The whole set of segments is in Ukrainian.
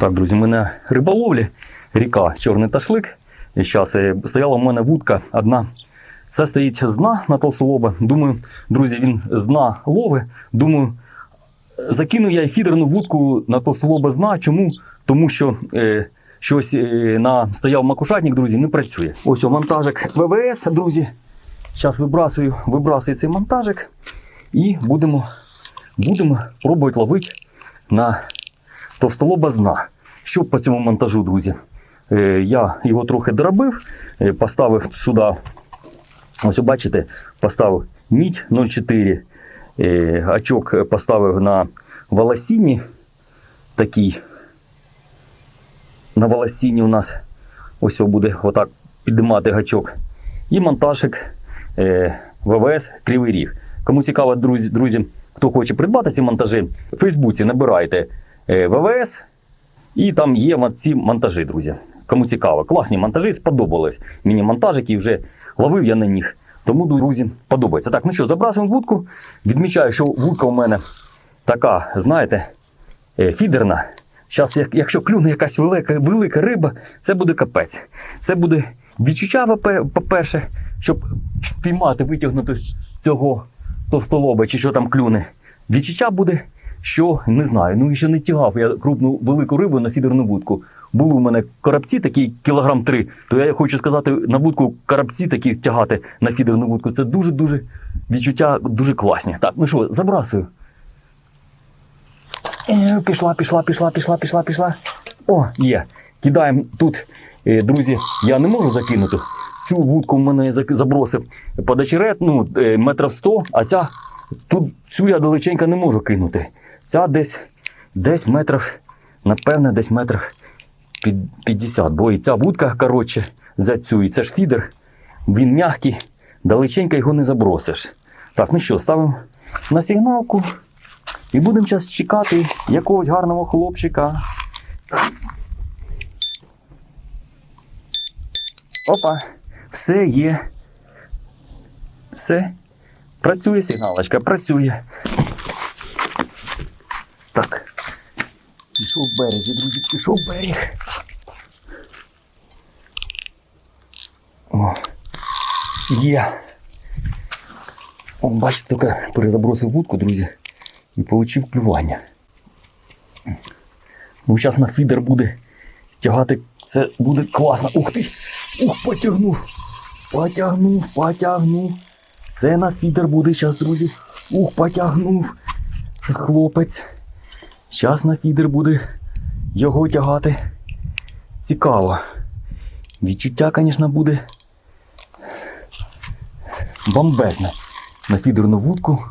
Так, друзі, ми на риболовлі, ріка Чорний Ташлик. І зараз стояла у мене вудка одна. Це стоїть з дна на толстолоба. Думаю, друзі, він з дна лови. Думаю, закину я фідерну вудку на толстолоба з дна. Чому? Тому що е, щось е, на стояв макушатник, друзі, не працює. Ось о, монтажик ВВС, друзі. Зараз вибрасую, вибрасую цей монтажик і будемо, будемо пробувати ловити на товстолоба з дна. Що по цьому монтажу, друзі? Е, я його трохи доробив, е, поставив сюди, ось бачите, поставив мідь 0,4, е, гачок поставив на волосіні такий. На волосіні у нас ось буде отак піднімати гачок. І монтажик е, ВВС Кривий Ріг. Кому цікаво, друзі, друзі, хто хоче придбати ці монтажі, в Фейсбуці набирайте ВВС, і там є ці монтажі, друзі. Кому цікаво, класні монтажі, сподобались мені монтажики, вже ловив я на них. Тому, друзі, подобається. Так, ну що, забрасуємо вудку. Відмічаю, що вудка у мене така, знаєте, е, фідерна. Зараз, якщо клюне якась велика, велика риба, це буде капець. Це буде відчуття, по-перше, щоб впіймати, витягнути цього товстолоба чи що там клюне. Відчуття буде, що не знаю. Ну і ще не тягав я крупну велику рибу на фідерну вудку. Були у мене коробці такі кілограм три, то я хочу сказати, на вудку коробці такі тягати на фідерну вудку. Це дуже-дуже відчуття дуже класні. Так, ну що, забрасую. Е, Пішла, пішла, пішла, пішла, пішла, пішла. О, є. Кидаємо тут, е, друзі, я не можу закинути. Цю вудку в мене забросив подачерет, ну, е, метрів 100, а ця тут цю я далеченько не можу кинути. Ця десь, десь метрів, напевне, десь під 50. Бо і ця вудка коротше за цю, і це ж фідер. Він м'який, далеченько його не забросиш. Так, ну що, ставимо на сигналку. І будемо зараз чекати якогось гарного хлопчика. Опа, все є. Все. Працює сигналочка, працює. Пішов в березі, друзі, пішов в берег. О, є. О, бачите, тільки перезабросив вудку, друзі, і отримав клювання. Ну, зараз на фідер буде тягати. Це буде класно. Ух ти! Ух, потягнув! Потягнув, потягнув. Це на фідер буде зараз, друзі. Ух, потягнув. Хлопець. Зараз на фідер буде його тягати. Цікаво. Відчуття, звісно, буде бомбезне. На фідерну вудку.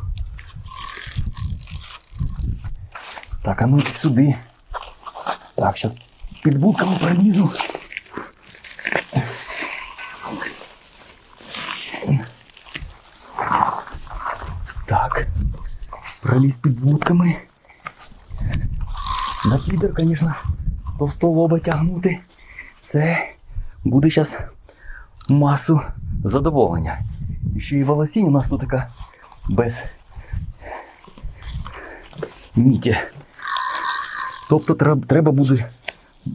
Так, а ну йди сюди. Так, зараз під будками пролізу. Так. Проліз під вудками. На фідер, звісно, товстолоба тягнути. Це буде зараз масу задоволення. І ще і волосінь у нас тут така без міті. Тобто треба, буде.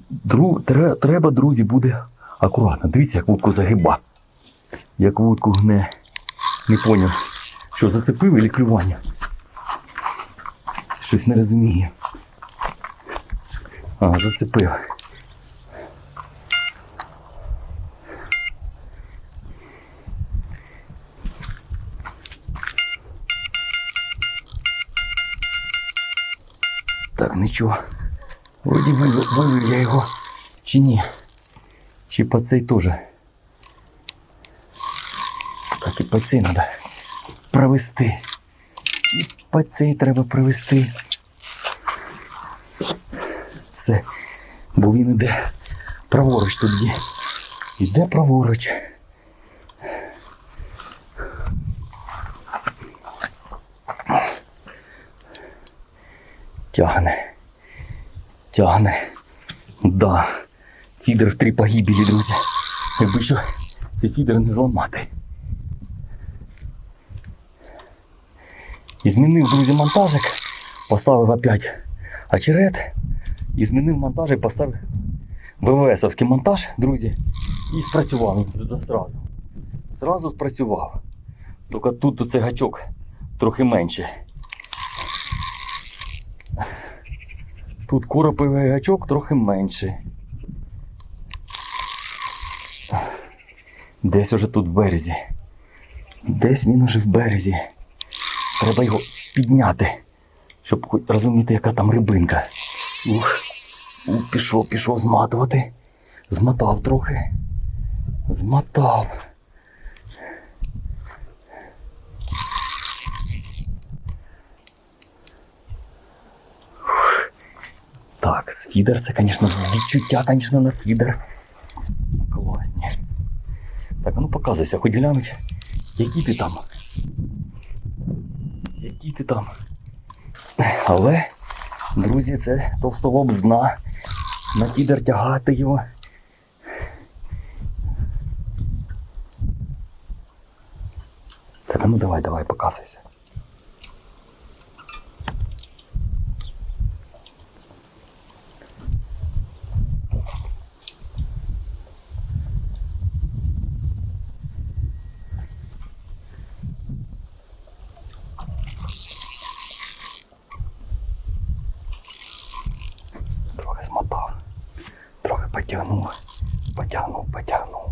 Дру, треба, друзі, буде акуратно. Дивіться, як вудку загиба. Як вудку гне. Не поняв, що зацепив і клювання. Щось не розумію. А, зацепив. Так, нічого. Вроді вивів, я його. Чи ні? Чи по цей теж? Так, і по цей треба провести. І по цей треба провести. Все. Бо він іде праворуч тоді. Іде праворуч. Тягне. Тягне. Да. Фідер в три погибелі, друзі. Якби що цей фідер не зламати. І змінив, друзі, монтажик. Поставив опять очерет. І змінив монтаж і поставив ВВСовський монтаж, друзі. І спрацював він зразу. Зразу спрацював. Тільки тут оцей гачок трохи менше. Тут короповий гачок трохи менше. Десь уже тут в березі. Десь він уже в березі. Треба його підняти, щоб розуміти, яка там рибинка. Ух, пішов, пішов зматувати. Змотав трохи. Змотав. Так, з фідер це, звісно, відчуття, звісно, на фідер. Класні. Так, а ну показуйся, хоч глянуть, які ти там. Які ти там. Але, друзі, це товстолоб з дна. На фідер тягати його. Так, а ну давай, давай, показуйся. Трохи смотав. Потягнув. Потягнув, потягнув.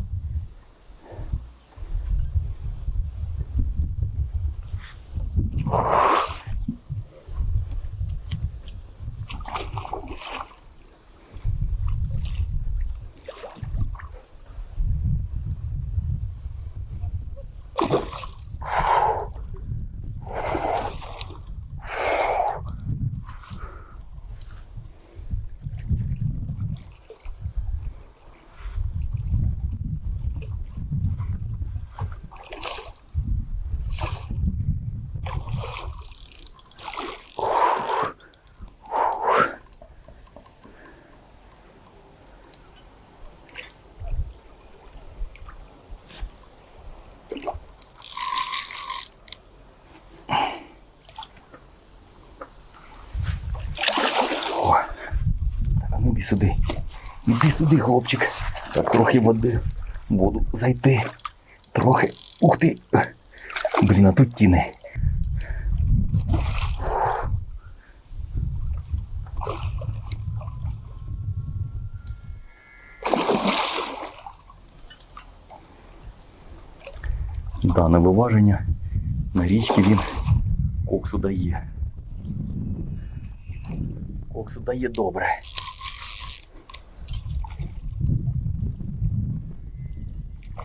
О, так, а ну іди сюди. Іди сюди, хлопчик. Так, трохи води. Воду зайти. Трохи. Ух ти. Блін, а тут тіни. Дане виваження на річці він коксу дає. Коксу дає добре.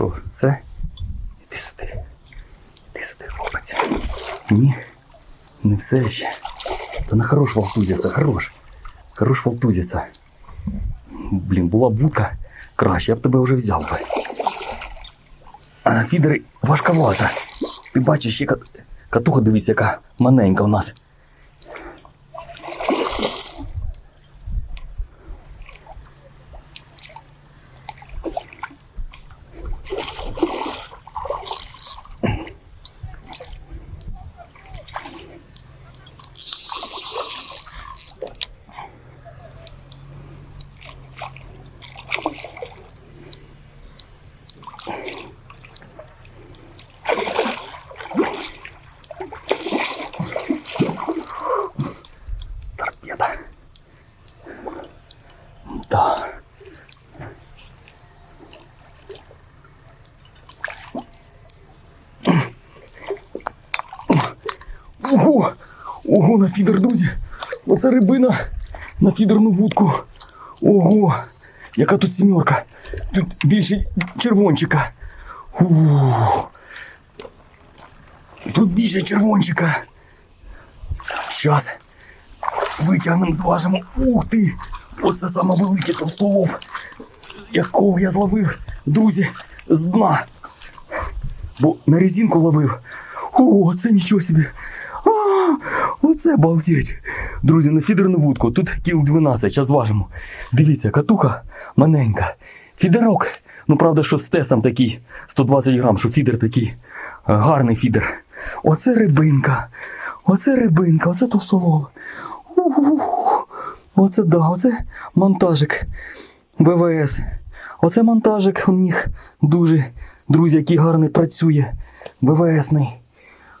Ну все? Іди сюди. Іди сюди, хлопець. Ні, не все ще. Та на хорош вовтузиться, хорош. Хорош вовтузиться. Блін, була б вудка краще, я б тебе вже взяв би. А на фідери важковато. Ти бачиш, ще катуха, дивись, яка маленька у нас. На фідер, друзі! Оце рибина на фідерну вудку. Ого! Яка тут сімерка? Тут більше червончика. Ух. Тут більше червончика. Щас. Витягнемо, зважимо. Ух ти! Оце саме великий товстолов, якого я зловив, друзі, з дна. Бо на резинку ловив. О, це нічого собі. Оце балдеть. Друзі, на фідерну вудку. Тут кіл 12, зараз важимо. Дивіться, катуха маленька. Фідерок. Ну, правда, що з тестом такий 120 грам, що фідер такий гарний фідер. Оце рибинка. Оце рибинка, оце товсолов. Оце да, оце монтажик БВС. Оце монтажик у них дуже, друзі, який гарний працює. БВСний.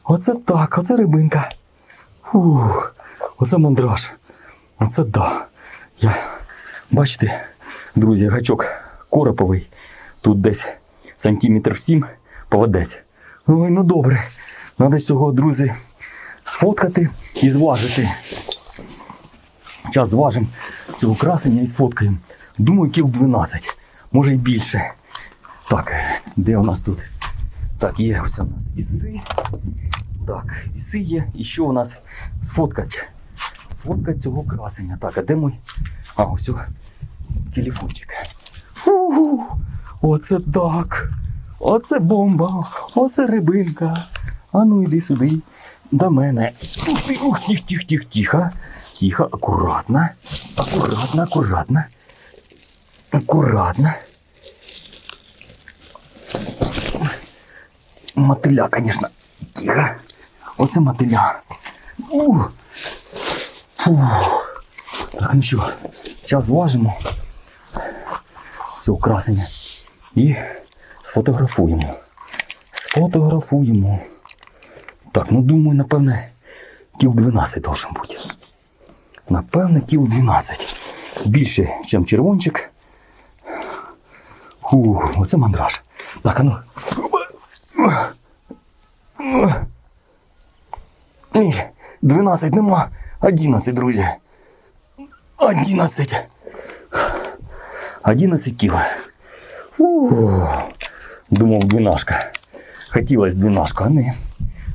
Оце так, оце рибинка. Ух, оце мандраж. Оце да. Я, бачите, друзі, гачок короповий. Тут десь сантиметр сім поведеться. Ой, ну добре. Надо цього, друзі, сфоткати і зважити. Зараз зважимо цього красення і сфоткаємо. Думаю, кіл 12, може й більше. Так, де у нас тут? Так, є ось у нас віси. Так, віси є. І що у нас сфоткать? Сфоткать цього красення. Так, а де мій? А, ось телефончик. Фу, оце так. Оце бомба. Оце рибинка. А ну йди сюди. До мене. Ух ти, ух, тих, тих, тих, тихо. Тихо, акуратно. Акуратно, акуратно. Акуратно. Мотиля, конечно. Тихо. Оце мотиля. Так, ну що, зараз зважимо цього красення і сфотографуємо. Сфотографуємо. Так, ну думаю, напевне, кіл 12 должен бути. Напевне, кіл 12. Більше, ніж червончик. Фу, оце мандраж. Так, а ну. Ні, 12 нема. 11, друзі. 11. 11 кіл. Фу. Думав, двінашка. Хотілося двінашка, а не.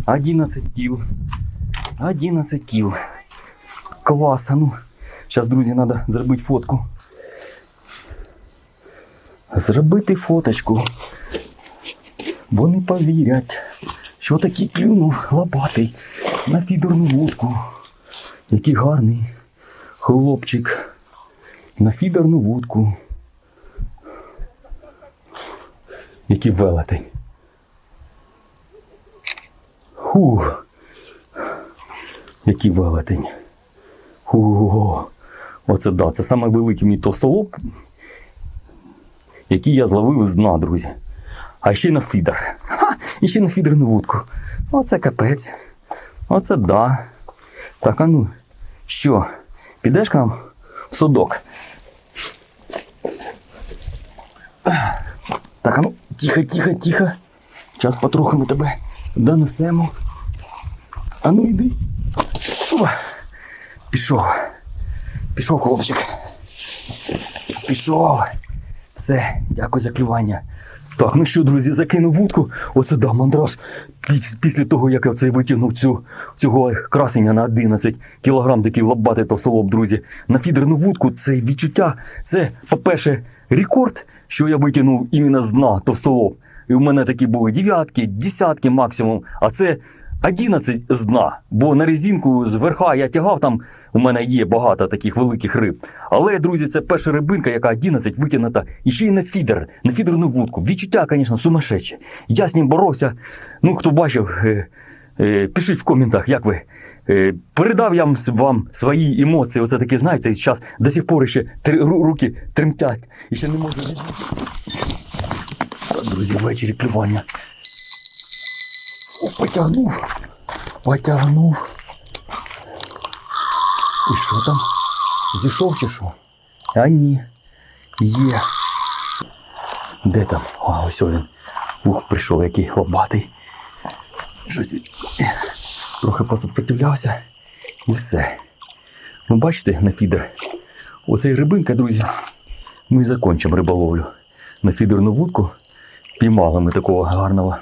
11 кіл. 11 кіл. Клас, а ну. Зараз, друзі, треба зробити фотку. Зробити фоточку. Бо не повірять, Що такий клюнув лопатий на фідерну вудку. Який гарний хлопчик на фідерну вудку. Який велетень. Хух. Який велетень. Ого. Оце да, це саме великий мій товстолоб, який я зловив з дна, друзі. А ще й на фідер. І ще на фідерну вудку. Оце капець. Оце да. Так, а ну, що, підеш к нам в судок? Так, а ну, тихо, тихо, тихо. Зараз потрохи тебе донесемо. А ну йди. Опа. Пішов. Пішов, хлопчик. Пішов. Все, дякую за клювання. Так, ну що, друзі, закинув вудку. Оце да, мандраж. Після того, як я цей витягнув цю, цього красення на 11 кілограм, такий лобатий товстолоб, друзі, на фідерну вудку, це відчуття. Це, по-перше, рекорд, що я витягнув іменно з дна товстолоб. І в мене такі були дев'ятки, десятки максимум. А це 11 з дна. Бо на резинку з верха я тягав, там у мене є багато таких великих риб. Але, друзі, це перша рибинка, яка 11 витягнута. І ще й на фідер, на фідерну вудку. Відчуття, звісно, сумасшедше. Я з ним боровся. Ну, хто бачив, е, е, пишіть в коментах, як ви. Е, передав я вам- свої емоції. Оце такі, знаєте, зараз до сих пор ще три, руки тремтять. І ще не можу. Друзі, ввечері клювання. Потягнув. Потягнув. І що там? Зійшов чи що? А ні. Є. Де там? А, ось він. Ух, прийшов який лобатий. Щось він трохи посопротивлявся і все. Ну, бачите, на фідер. Оцей рибинка, друзі, ми закончимо риболовлю. На фідерну вудку піймали ми такого гарного,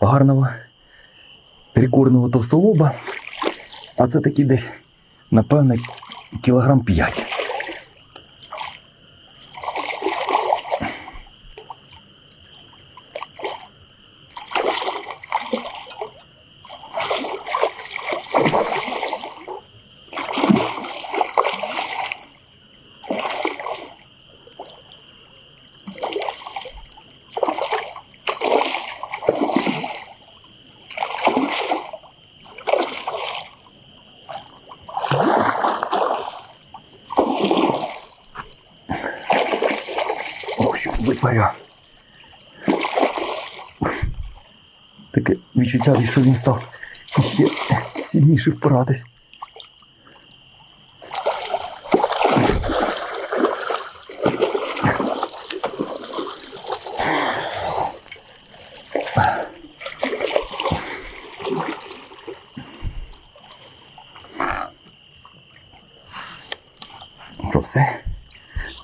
гарного рекордного товстолоба. А це такі десь, напевно, кілограм 5. Ох. Таке відчуття, що він став ще сильніше впиратись. Що все?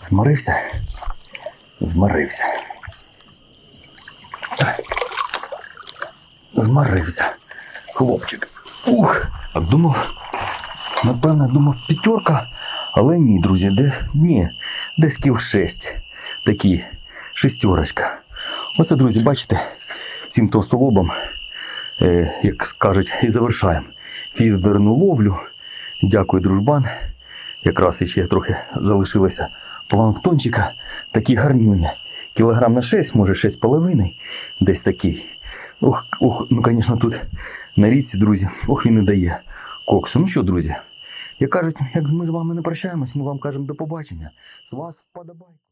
Зморився? Зморився. Зморився. Хлопчик. Ух. Так думав. Напевно, думав п'ятерка. Але ні, друзі, де ні, десь кіл 6. Такі шестерочка. Оце, друзі, бачите, цим товстолобом, е, як кажуть, і завершаємо фідерну ловлю. Дякую, дружбан. Якраз ще трохи залишилося планктончика, такі гарнюня. Кілограм на 6, може 6,5, десь такий. Ох, ох, ну, звісно, тут на річці, друзі, ох, він і дає коксу. Ну що, друзі, як кажуть, як ми з вами не прощаємось, ми вам кажемо до побачення. З вас вподобайка.